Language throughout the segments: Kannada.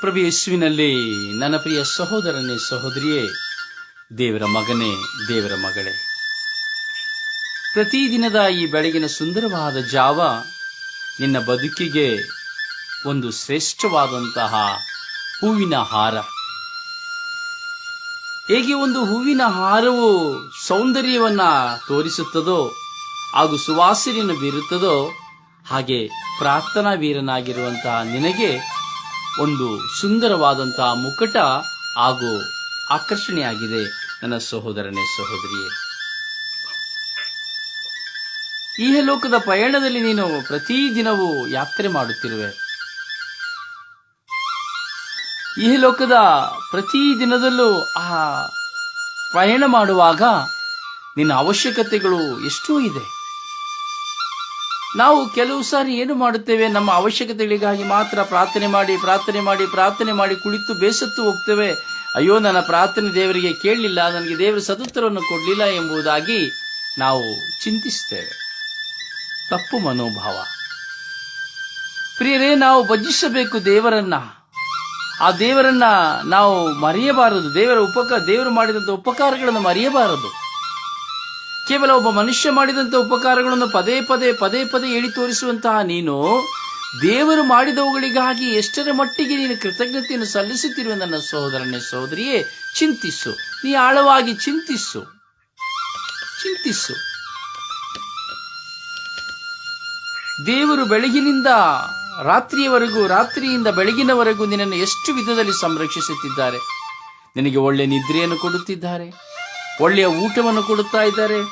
ಪ್ರಭು ಯೇಸುವಿನಲ್ಲಿ ನನ್ನ ಪ್ರಿಯ ಸಹೋದರನೇ ಸಹೋದರಿಯೇ, ದೇವರ ಮಗನೇ, ದೇವರ ಮಗಳೇ. ಪ್ರತಿದಿನದ ಈ ಬೆಳಗಿನ ಸುಂದರವಾದ ಜಾವ ನಿನ್ನ ಬದುಕಿಗೆ ಒಂದು ಶ್ರೇಷ್ಠವಾದಂತಹ ಹೂವಿನ ಹಾರ. ಹೇಗೆ ಒಂದು ಹೂವಿನ ಹಾರವು ಸೌಂದರ್ಯವನ್ನು ತೋರಿಸುತ್ತದೋ ಹಾಗೂ ಸುವಾಸನೆಯನ್ನು ಬೀರುತ್ತದೋ, ಹಾಗೆ ಪ್ರಾರ್ಥನಾ ವೀರನಾಗಿರುವಂತಹ ನಿನಗೆ ಒಂದು ಸುಂದರವಾದಂತಹ ಮುಕಟ ಹಾಗೂ ಆಕರ್ಷಣೆಯಾಗಿದೆ. ನನ್ನ ಸಹೋದರನೇ ಸಹೋದರಿಯೇ. ಈ ಲೋಕದ ಪಯಣದಲ್ಲಿ ನೀನು ಪ್ರತಿದಿನವೂ ಯಾತ್ರೆ ಮಾಡುತ್ತಿರುವೆ. ಈ ಲೋಕದ ಪ್ರತಿ ದಿನದಲ್ಲೂ ಆ ಪ್ರಯಾಣ ಮಾಡುವಾಗ ನಿನ್ನ ಅವಶ್ಯಕತೆಗಳು ಎಷ್ಟೋ ಇದೆ. ನಾವು ಕೆಲವು ಸಾರಿ ಏನು ಮಾಡುತ್ತೇವೆ? ನಮ್ಮ ಅವಶ್ಯಕತೆಗಳಿಗಾಗಿ ಮಾತ್ರ ಪ್ರಾರ್ಥನೆ ಮಾಡಿ ಪ್ರಾರ್ಥನೆ ಮಾಡಿ ಪ್ರಾರ್ಥನೆ ಮಾಡಿ ಕುಳಿತು ಬೇಸತ್ತು ಹೋಗ್ತೇವೆ. ಅಯ್ಯೋ, ನನ್ನ ಪ್ರಾರ್ಥನೆ ದೇವರಿಗೆ ಕೇಳಲಿಲ್ಲ, ನನಗೆ ದೇವರ ಸದುತ್ತರವನ್ನು ಕೊಡಲಿಲ್ಲ ಎಂಬುದಾಗಿ ನಾವು ಚಿಂತಿಸ್ತೇವೆ. ತಪ್ಪು ಮನೋಭಾವ. ಪ್ರಿಯರೇ, ನಾವು ಭಜಿಸಬೇಕು ದೇವರನ್ನ. ಆ ದೇವರನ್ನ ನಾವು ಮರೆಯಬಾರದು. ದೇವರ ಉಪಕಾರ ದೇವರು ಮಾಡಿದಂಥ ಉಪಕಾರಗಳನ್ನು ಮರೆಯಬಾರದು. ಕೇವಲ ಒಬ್ಬ ಮನುಷ್ಯ ಮಾಡಿದಂಥ ಉಪಕಾರಗಳನ್ನು ಪದೇ ಪದೇ ಪದೇ ಪದೇ ಹೇಳಿ ತೋರಿಸುವಂತಹ ನೀನು, ದೇವರು ಮಾಡಿದವುಗಳಿಗಾಗಿ ಎಷ್ಟರ ಮಟ್ಟಿಗೆ ನೀನು ಕೃತಜ್ಞತೆಯನ್ನು ಸಲ್ಲಿಸುತ್ತಿರುವ ನನ್ನ ಸಹೋದರನೇ ಸಹೋದರಿಯೇ, ಚಿಂತಿಸು. ನೀ ಆಳವಾಗಿ ಚಿಂತಿಸು. ಚಿಂತಿಸು. ದೇವರು ಬೆಳಗಿನಿಂದ ರಾತ್ರಿಯವರೆಗೂ, ರಾತ್ರಿಯಿಂದ ಬೆಳಗಿನವರೆಗೂ ನಿನ್ನನ್ನು ಎಷ್ಟು ವಿಧದಲ್ಲಿ ಸಂರಕ್ಷಿಸುತ್ತಿದ್ದಾರೆ? ನಿನಗೆ ಒಳ್ಳೆ ನಿದ್ರೆಯನ್ನು ಕೊಡುತ್ತಿದ್ದಾರೆ. ಒಳ್ಳೆಯ ಊಟವನ್ನು ಕೊಡುತ್ತಾ ಇದ್ದಾರೆ.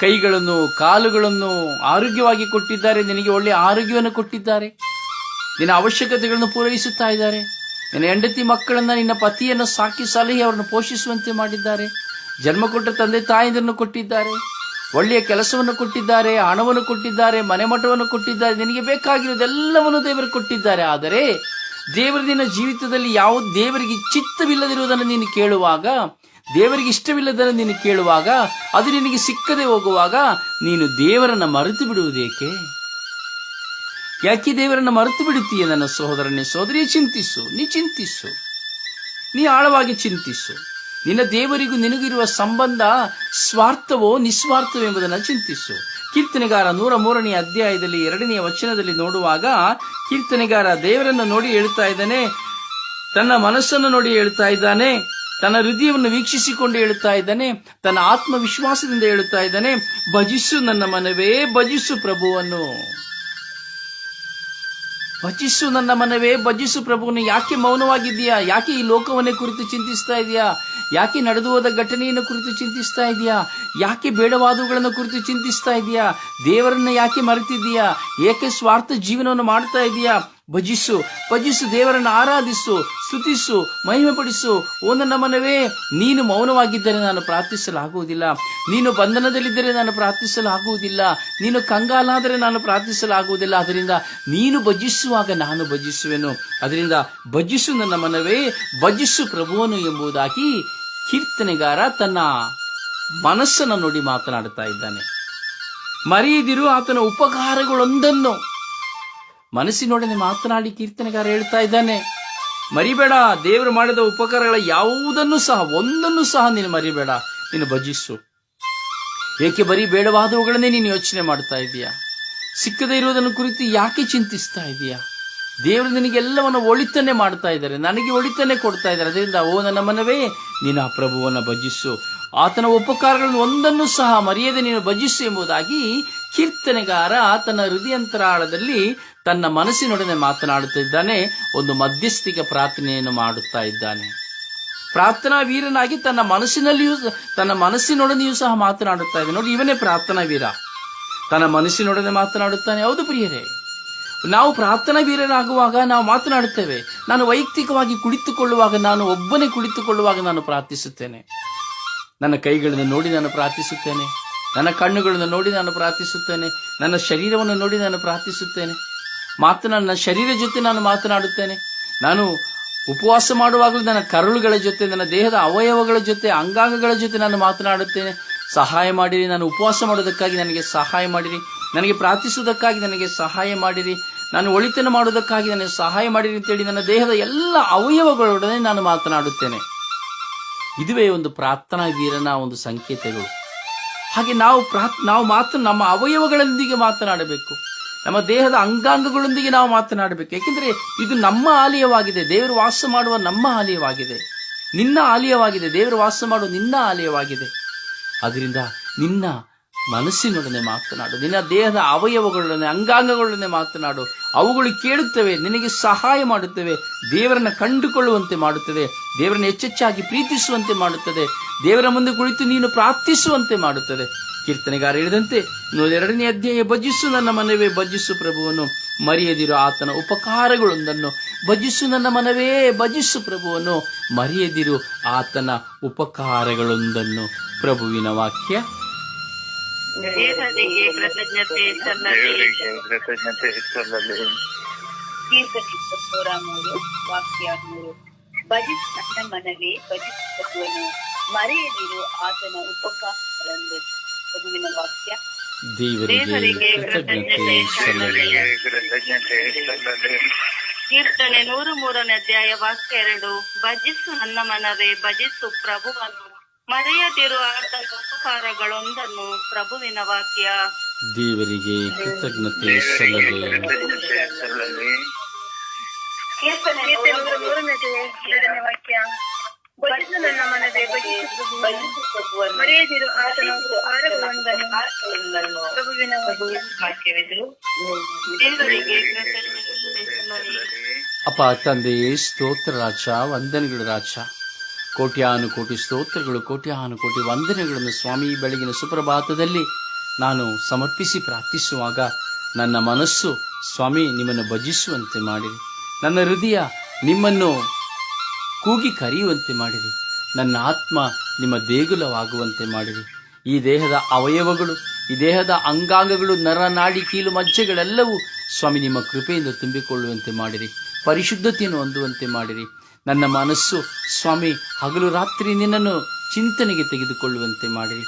ಕೈಗಳನ್ನು, ಕಾಲುಗಳನ್ನು ಆರೋಗ್ಯವಾಗಿ ಕೊಟ್ಟಿದ್ದಾರೆ. ನಿನಗೆ ಒಳ್ಳೆಯ ಆರೋಗ್ಯವನ್ನು ಕೊಟ್ಟಿದ್ದಾರೆ. ನಿನ್ನ ಅವಶ್ಯಕತೆಗಳನ್ನು ಪೂರೈಸುತ್ತಾ ಇದ್ದಾರೆ. ನಿನ್ನ ಹೆಂಡತಿ ಮಕ್ಕಳನ್ನು ನಿನ್ನ ಪತಿಯನ್ನು ಸಾಕಿ ಸಲಹೆ ಅವರನ್ನು ಪೋಷಿಸುವಂತೆ ಮಾಡಿದ್ದಾರೆ. ಜನ್ಮ ಕೊಟ್ಟ ತಂದೆ ತಾಯಿಯನ್ನು ಕೊಟ್ಟಿದ್ದಾರೆ. ಒಳ್ಳೆಯ ಕೆಲಸವನ್ನು ಕೊಟ್ಟಿದ್ದಾರೆ, ಹಣವನ್ನು ಕೊಟ್ಟಿದ್ದಾರೆ, ಮನೆ ಮಠವನ್ನು ಕೊಟ್ಟಿದ್ದಾರೆ. ನಿನಗೆ ಬೇಕಾಗಿರೋದೆಲ್ಲವನ್ನು ದೇವರು ಕೊಟ್ಟಿದ್ದಾರೆ. ಆದರೆ ದೇವರ ನಿನ್ನ ಜೀವಿತದಲ್ಲಿ ಯಾವ ದೇವರಿಗೆ ಚಿತ್ತವಿಲ್ಲದಿರುವುದನ್ನು ನೀನು ಕೇಳುವಾಗ ದೇವರಿಗೆ ಇಷ್ಟವಿಲ್ಲದನ್ನು ನೀನು ಕೇಳುವಾಗ, ಅದು ನಿನಗೆ ಸಿಕ್ಕದೆ ಹೋಗುವಾಗ ನೀನು ದೇವರನ್ನ ಮರೆತು ಬಿಡುವುದೇಕೆ? ಯಾಕೆ ದೇವರನ್ನ ಮರೆತು ಬಿಡುತ್ತೀಯ ನನ್ನ ಸಹೋದರನೇ ಸಹೋದರಿ? ಚಿಂತಿಸು, ನೀ ಚಿಂತಿಸು. ನೀ ಆಳವಾಗಿ ಚಿಂತಿಸು. ನಿನ್ನ ದೇವರಿಗೂ ನಿನಗಿರುವ ಸಂಬಂಧ ಸ್ವಾರ್ಥವೋ ನಿಸ್ವಾರ್ಥವೋ ಎಂಬುದನ್ನು ಚಿಂತಿಸು. ಕೀರ್ತನೆಗಾರ ನೂರ ಮೂರನೇ ಅಧ್ಯಾಯದಲ್ಲಿ ಎರಡನೆಯ ವಚನದಲ್ಲಿ ನೋಡುವಾಗ ಕೀರ್ತನೆಗಾರ ದೇವರನ್ನು ನೋಡಿ ಹೇಳ್ತಾ ಇದ್ದಾನೆ, ತನ್ನ ಮನಸ್ಸನ್ನು ನೋಡಿ ಹೇಳ್ತಾ ಇದ್ದಾನೆ. ತನ್ನ ಹೃದಯವನ್ನು ವೀಕ್ಷಿಸಿಕೊಂಡು ಹೇಳುತ್ತಾ ಇದ್ದಾನೆ, ತನ್ನ ಆತ್ಮವಿಶ್ವಾಸದಿಂದ ಹೇಳುತ್ತಾ ಇದ್ದಾನೆ, ಭಜಿಸು ನನ್ನ ಮನವೇ, ಭಜಿಸು ಪ್ರಭುವನ್ನು. ಭಜಿಸು ನನ್ನ ಮನವೇ, ಭಜಿಸು ಪ್ರಭುವನ್ನು. ಯಾಕೆ ಮೌನವಾಗಿದ್ದೀಯಾ? ಯಾಕೆ ಈ ಲೋಕವನ್ನೇ ಕುರಿತು ಚಿಂತಿಸ್ತಾ ಇದೆಯಾ ಯಾಕೆ ನಡೆದು ಹೋದ ಘಟನೆಯನ್ನು ಕುರಿತು ಚಿಂತಿಸ್ತಾ ಇದೆಯಾ ಯಾಕೆ ಬೇಡವಾದವುಗಳನ್ನು ಕುರಿತು ಚಿಂತಿಸ್ತಾ ಇದೆಯಾ ದೇವರನ್ನ ಯಾಕೆ ಮರೆತಿದ್ದೀಯಾ? ಏಕೆ ಸ್ವಾರ್ಥ ಜೀವನವನ್ನು ಮಾಡ್ತಾ ಇದೆಯಾ ಭಜಿಸು ಭಜಿಸು ದೇವರನ್ನು ಆರಾಧಿಸು. ಸ್ತುತಿಸು, ಮಹಿಮೆಪಡಿಸು. ಓ ನನ್ನ ಮನವೇ, ನೀನು ಮೌನವಾಗಿದ್ದರೆ ನಾನು ಪ್ರಾರ್ಥಿಸಲಾಗುವುದಿಲ್ಲ. ನೀನು ಬಂಧನದಲ್ಲಿದ್ದರೆ ನಾನು ಪ್ರಾರ್ಥಿಸಲಾಗುವುದಿಲ್ಲ. ನೀನು ಕಂಗಾಲಾದರೆ ನಾನು ಪ್ರಾರ್ಥಿಸಲಾಗುವುದಿಲ್ಲ. ಅದರಿಂದ ನೀನು ಭಜಿಸುವಾಗ ನಾನು ಭಜಿಸುವೆನು. ಅದರಿಂದ ಭಜಿಸು ನನ್ನ ಮನವೇ, ಭಜಿಸು ಪ್ರಭುವನು ಎಂಬುದಾಗಿ ಕೀರ್ತನೆಗಾರ ತನ್ನ ಮನಸ್ಸನ್ನು ನೋಡಿ ಮಾತನಾಡುತ್ತಾ ಇದ್ದಾನೆ. ಮರೆಯದಿರು ಆತನ ಉಪಕಾರಗಳೊಂದನ್ನು. ಮನಸ್ಸಿನೊಡನೆ ಮಾತನಾಡಿ ಕೀರ್ತನೆಗಾರ ಹೇಳ್ತಾ ಇದ್ದಾನೆ. ಮರಿಬೇಡ, ದೇವರು ಮಾಡಿದ ಉಪಕಾರಗಳ ಯಾವುದನ್ನು ಸಹ, ಒಂದನ್ನು ಸಹ ನೀನು ಮರಿಬೇಡ, ನೀನು ಭಜಿಸು. ಏಕೆ ಬರೀ ಬೇಡವಾದವುಗಳನ್ನೇ ನೀನು ಯೋಚನೆ ಮಾಡ್ತಾ ಇದೀಯಾ? ಸಿಕ್ಕದೇ ಇರುವುದನ್ನು ಕುರಿತು ಯಾಕೆ ಚಿಂತಿಸ್ತಾ ಇದೀಯ? ದೇವರು ನಿನಗೆಲ್ಲವನ್ನು ಒಳಿತನ್ನೇ ಮಾಡ್ತಾ ಇದ್ದಾರೆ, ನನಗೆ ಒಳಿತನ್ನೇ ಕೊಡ್ತಾ ಇದ್ದಾರೆ. ಅದರಿಂದ, ಓ ನನ್ನ ಮನವೇ, ನೀನು ಆ ಪ್ರಭುವನ್ನು ಭಜಿಸು. ಆತನ ಉಪಕಾರಗಳನ್ನು ಒಂದನ್ನು ಸಹ ಮರೆಯದೆ ನೀನು ಭಜಿಸು ಎಂಬುದಾಗಿ ಕೀರ್ತನೆಗಾರ ತನ್ನ ಹೃದಯಂತರಾಳದಲ್ಲಿ ತನ್ನ ಮನಸ್ಸಿನೊಡನೆ ಮಾತನಾಡುತ್ತಿದ್ದಾನೆ, ಒಂದು ಮಧ್ಯಸ್ಥಿಕ ಪ್ರಾರ್ಥನೆಯನ್ನು ಮಾಡುತ್ತಾ ಇದ್ದಾನೆ. ಪ್ರಾರ್ಥನಾ ವೀರನಾಗಿ ತನ್ನ ಮನಸ್ಸಿನಲ್ಲಿಯೂ ತನ್ನ ಮನಸ್ಸಿನೊಡನೆಯೂ ಸಹ ಮಾತನಾಡುತ್ತಾ ಇದ್ದಾನೆ. ನೋಡಿ, ಇವನೇ ಪ್ರಾರ್ಥನಾ ವೀರ. ತನ್ನ ಮನಸ್ಸಿನೊಡನೆ ಮಾತನಾಡುತ್ತಾನೆ. ಹೌದು ಪ್ರಿಯರೇ. ನಾವು ಪ್ರಾರ್ಥನಾ ವೀರನಾಗುವಾಗ ನಾವು ಮಾತನಾಡುತ್ತೇವೆ. ನಾನು ವೈಯಕ್ತಿಕವಾಗಿ ಕುಳಿತುಕೊಳ್ಳುವಾಗ, ನಾನು ಒಬ್ಬನೇ ಕುಳಿತುಕೊಳ್ಳುವಾಗ ನಾನು ಪ್ರಾರ್ಥಿಸುತ್ತೇನೆ. ನನ್ನ ಕೈಗಳನ್ನು ನೋಡಿ ನಾನು ಪ್ರಾರ್ಥಿಸುತ್ತೇನೆ. ನನ್ನ ಕಣ್ಣುಗಳನ್ನು ನೋಡಿ ನಾನು ಪ್ರಾರ್ಥಿಸುತ್ತೇನೆ. ನನ್ನ ಶರೀರವನ್ನು ನೋಡಿ ನಾನು ಪ್ರಾರ್ಥಿಸುತ್ತೇನೆ. ಮಾತು ನನ್ನ ಶರೀರ ಜೊತೆ ನಾನು ಮಾತನಾಡುತ್ತೇನೆ. ನಾನು ಉಪವಾಸ ಮಾಡುವಾಗಲೂ ನನ್ನ ಕರುಳುಗಳ ಜೊತೆ, ನನ್ನ ದೇಹದ ಅವಯವಗಳ ಜೊತೆ, ಅಂಗಾಂಗಗಳ ಜೊತೆ ನಾನು ಮಾತನಾಡುತ್ತೇನೆ. ಸಹಾಯ ಮಾಡಿರಿ, ನಾನು ಉಪವಾಸ ಮಾಡೋದಕ್ಕಾಗಿ ನನಗೆ ಸಹಾಯ ಮಾಡಿರಿ. ನನಗೆ ಪ್ರಾರ್ಥಿಸುವುದಕ್ಕಾಗಿ ನನಗೆ ಸಹಾಯ ಮಾಡಿರಿ. ನಾನು ಒಳಿತನ ಮಾಡುವುದಕ್ಕಾಗಿ ನನಗೆ ಸಹಾಯ ಮಾಡಿರಿ ಅಂತೇಳಿ ನನ್ನ ದೇಹದ ಎಲ್ಲ ಅವಯವಗಳೊಡನೆ ನಾನು ಮಾತನಾಡುತ್ತೇನೆ. ಇದುವೇ ಒಂದು ಪ್ರಾರ್ಥನಾ ವೀರನ ಒಂದು ಸಂಕೇತಗಳು. ಹಾಗೆ ನಾವು ಪ್ರಾರ್ಥ್, ನಾವು ಮಾತ್ರ ನಮ್ಮ ಅವಯವಗಳೊಂದಿಗೆ ಮಾತನಾಡಬೇಕು. ನಮ್ಮ ದೇಹದ ಅಂಗಾಂಗಗಳೊಂದಿಗೆ ನಾವು ಮಾತನಾಡಬೇಕು. ಏಕೆಂದರೆ ಇದು ನಮ್ಮ ಆಲಯವಾಗಿದೆ. ದೇವರು ವಾಸ ಮಾಡುವ ನಮ್ಮ ಆಲಯವಾಗಿದೆ. ನಿನ್ನ ಆಲಯವಾಗಿದೆ. ದೇವರು ವಾಸ ಮಾಡುವ ನಿನ್ನ ಆಲಯವಾಗಿದೆ. ಅದರಿಂದ ನಿನ್ನ ಮನಸ್ಸಿನೊಡನೆ ಮಾತನಾಡು. ನಿನ್ನ ದೇಹದ ಅವಯವಗಳೊಡನೆ, ಅಂಗಾಂಗಗಳೊಡನೆ ಮಾತನಾಡು. ಅವುಗಳು ಕೇಳುತ್ತವೆ, ನಿನಗೆ ಸಹಾಯ ಮಾಡುತ್ತವೆ, ದೇವರನ್ನು ಕಂಡುಕೊಳ್ಳುವಂತೆ ಮಾಡುತ್ತದೆ ದೇವರನ್ನು ಹೆಚ್ಚೆಚ್ಚಾಗಿ ಪ್ರೀತಿಸುವಂತೆ ಮಾಡುತ್ತದೆ, ದೇವರ ಮುಂದೆ ಕುಳಿತು ನೀನು ಪ್ರಾರ್ಥಿಸುವಂತೆ ಮಾಡುತ್ತದೆ. ಕೀರ್ತನೆಗಾರ ಹೇಳಿದಂತೆ ಎರಡನೇ ಅಧ್ಯಾಯ ಭಜಿಸು ನನ್ನ ಮನವೇ ಭಜಿಸು ಪ್ರಭುವನ್ನು ಮರೆಯದಿರೋ ಆತನ ಉಪಕಾರಗಳೊಂದನ್ನು ಭಜಿಸು ನನ್ನ ಮನವೇ ಭಜಿಸು ಪ್ರಭುವನ್ನು ಮರೆಯದಿರು ಆತನ ಉಪಕಾರಗಳೊಂದನ್ನು. ಪ್ರಭುವಿನ ವಾಕ್ಯ. ಭಜಿಸ್ ನನ್ನ ಮನವೇ ಭಜಿಸುವನು ಮರೆಯದಿರು ಆತನ ಉಪಕಾರವೆಂದು ಪ್ರಭುವಿನ ವಾಕ್ಯ ದೇವರಿಗೆ ಕೃತಜ್ಞತೆ ಕೀರ್ತನೆ ನೂರು ಮೂರನೇ ಅಧ್ಯಾಯ ವಾಕ್ಯ ಎರಡು. ಭಜಿಸು ನನ್ನ ಮನವೇ ಭಜಿಸು ಪ್ರಭುವನ್ನು. ಮರೆಯದಿರುವ ಆತನ ಉಪಕಾರಗಳೊಂದನ್ನು ಪ್ರಭುವಿನ ವಾಕ್ಯ. ದೇವರಿಗೆ ಕೃತಜ್ಞತೆ ಸಲ್ಲಲಿ. ಕೀರ್ತನೆ ನೂರ ಮೂರನೇ ಅಧ್ಯಾಯ ಎರಡನೇ ವಾಕ್ಯ. ಭಜಿಸು ನನ್ನ ಮನವೇ ಭಜಿಸು ಪ್ರಭುವನ್ನು. ಮರೆಯದಿರು ಆತನ ಉಪಕಾರಗಳೊಂದನ್ನು ಪ್ರಭುವಿನ ವಾಕ್ಯವಿದು ದೇವರಿಗೆ ಕೃತಜ್ಞತೆ ಸಲ್ಲಲಿ ಅಪ್ಪ ತಂದೆಯೇ ಸ್ತೋತ್ರ ರಾಜ ವಂದನೆಗಳು ರಾಜ. ಕೋಟ್ಯಾನು ಕೋಟಿ ಸ್ತೋತ್ರಗಳು ಕೋಟ್ಯಾನು ಕೋಟಿ ವಂದನೆಗಳನ್ನು ಸ್ವಾಮಿ ಬೆಳಗಿನ ಸುಪ್ರಭಾತದಲ್ಲಿ ನಾನು ಸಮರ್ಪಿಸಿ ಪ್ರಾರ್ಥಿಸುವಾಗ ನನ್ನ ಮನಸ್ಸು ಸ್ವಾಮಿ ನಿಮ್ಮನ್ನು ಭಜಿಸುವಂತೆ ಮಾಡಿರಿ ನನ್ನ ಹೃದಯ ನಿಮ್ಮನ್ನು ಕೂಗಿ ಕರೆಯುವಂತೆ ಮಾಡಿರಿ. ನನ್ನ ಆತ್ಮ ನಿಮ್ಮ ದೇಗುಲವಾಗುವಂತೆ ಮಾಡಿರಿ. ಈ ದೇಹದ ಅವಯವಗಳು, ಈ ದೇಹದ ಅಂಗಾಂಗಗಳು ನರನಾಡಿ ಕೀಲು, ಮಜ್ಜೆಗಳೆಲ್ಲವೂ ಸ್ವಾಮಿ ನಿಮ್ಮ ಕೃಪೆಯಿಂದ ತುಂಬಿಕೊಳ್ಳುವಂತೆ ಮಾಡಿರಿ. ಪರಿಶುದ್ಧತೆಯನ್ನು ಹೊಂದುವಂತೆ ಮಾಡಿರಿ. ನನ್ನ ಮನಸ್ಸು ಸ್ವಾಮಿ ಹಗಲು ರಾತ್ರಿ ನಿನ್ನನ್ನು ಚಿಂತನೆಗೆ ತೆಗೆದುಕೊಳ್ಳುವಂತೆ ಮಾಡಿರಿ.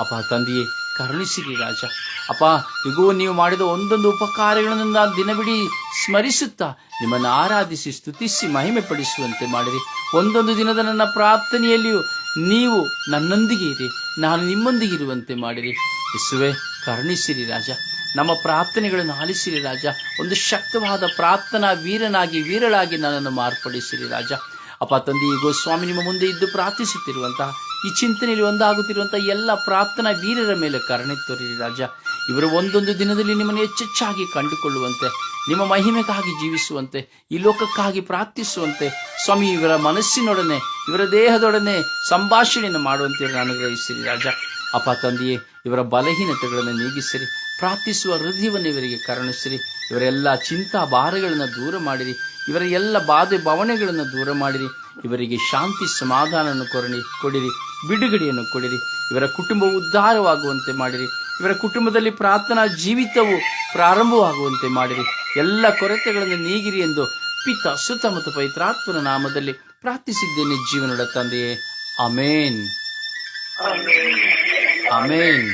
ಅಪ್ಪ ತಂದೆಯೇ, ಕರುಣಿಸಿರಿ ರಾಜ. ಅಪ್ಪ ಇಗೋ, ನೀವು ಮಾಡಿದ ಒಂದೊಂದು ಉಪಕಾರಗಳನ್ನು ನಾನು ದಿನವಿಡೀ ಸ್ಮರಿಸುತ್ತಾ ನಿಮ್ಮನ್ನು ಆರಾಧಿಸಿ ಸ್ತುತಿಸಿ ಮಹಿಮೆ ಪಡಿಸುವಂತೆ ಮಾಡಿರಿ. ಒಂದೊಂದು ದಿನದ ನನ್ನ ಪ್ರಾರ್ಥನೆಯಲ್ಲಿಯೂ ನೀವು ನನ್ನೊಂದಿಗೆ ಇರಿ. ನಾನು ನಿಮ್ಮೊಂದಿಗೆ ಇರುವಂತೆ ಮಾಡಿರಿ. ಯೇಸುವೆ, ಕರುಣಿಸಿರಿ ರಾಜ. ನಮ್ಮ ಪ್ರಾರ್ಥನೆಗಳನ್ನು ಆಲಿಸಿರಿ ರಾಜ. ಒಂದು ಶಕ್ತವಾದ ಪ್ರಾರ್ಥನಾ ವೀರನಾಗಿ, ವೀರಳಾಗಿ ನನ್ನನ್ನು ಮಾರ್ಪಡಿಸಿರಿ ರಾಜ. ಅಪ್ಪ, ತಂದೆ, ಈ ಗೋಸ್ವಾಮಿ ನಿಮ್ಮ ಮುಂದೆ ಇದ್ದು ಪ್ರಾರ್ಥಿಸುತ್ತಿರುವಂತಹ, ಈ ಚಿಂತನೆಯಲ್ಲಿ ಒಂದಾಗುತ್ತಿರುವಂತಹ ಎಲ್ಲ ಪ್ರಾರ್ಥನಾ ವೀರರ ಮೇಲೆ ಕರುಣೆ ತೋರಿರಿ ರಾಜ. ಇವರು ಒಂದೊಂದು ದಿನದಲ್ಲಿ ನಿಮ್ಮನ್ನು ಹೆಚ್ಚೆಚ್ಚಾಗಿ ಕಂಡುಕೊಳ್ಳುವಂತೆ ನಿಮ್ಮ ಮಹಿಮೆಗಾಗಿ ಜೀವಿಸುವಂತೆ, ಈ ಲೋಕಕ್ಕಾಗಿ ಪ್ರಾರ್ಥಿಸುವಂತೆ ಸ್ವಾಮಿ, ಇವರ ಮನಸ್ಸಿನೊಡನೆ, ಇವರ ದೇಹದೊಡನೆ ಸಂಭಾಷಣೆಯನ್ನು ಮಾಡುವಂತೆ ನಾನು ಅನುಗ್ರಹಿಸಿರಿ ರಾಜ. ಅಪ್ಪ, ತಂದೆಯೇ, ಇವರ ಬಲಹೀನತೆಗಳನ್ನು ನೀಗಿಸಿರಿ. ಪ್ರಾರ್ಥಿಸುವ ಹೃದಯವನ್ನು ಇವರಿಗೆ ಕರುಣಿಸಿರಿ. ಇವರೆಲ್ಲ ಚಿಂತಾ ಭಾರಗಳನ್ನು ದೂರ ಮಾಡಿರಿ. ಇವರ ಎಲ್ಲ ಬಾಧೆ ಭಾವನೆಗಳನ್ನು ದೂರ ಮಾಡಿರಿ. ಇವರಿಗೆ ಶಾಂತಿ ಸಮಾಧಾನವನ್ನು ಕೊರಣಿ ಕೊಡಿರಿ. ಬಿಡುಗಡೆಯನ್ನು ಕೊಡಿರಿ. ಇವರ ಕುಟುಂಬ ಉದ್ಧಾರವಾಗುವಂತೆ ಮಾಡಿರಿ. ಇವರ ಕುಟುಂಬದಲ್ಲಿ ಪ್ರಾರ್ಥನಾ ಜೀವಿತವು ಪ್ರಾರಂಭವಾಗುವಂತೆ ಮಾಡಿರಿ. ಎಲ್ಲ ಕೊರತೆಗಳನ್ನು ನೀಗಿರಿ ಎಂದು ಪಿತ ಸುತ ಮತ್ತು ಪವಿತ್ರಾತ್ಮನ ನಾಮದಲ್ಲಿ ಪ್ರಾರ್ಥಿಸಿದ್ದೇನೆ ಜೀವನದ ತಂದೆಯೇ. Amen amen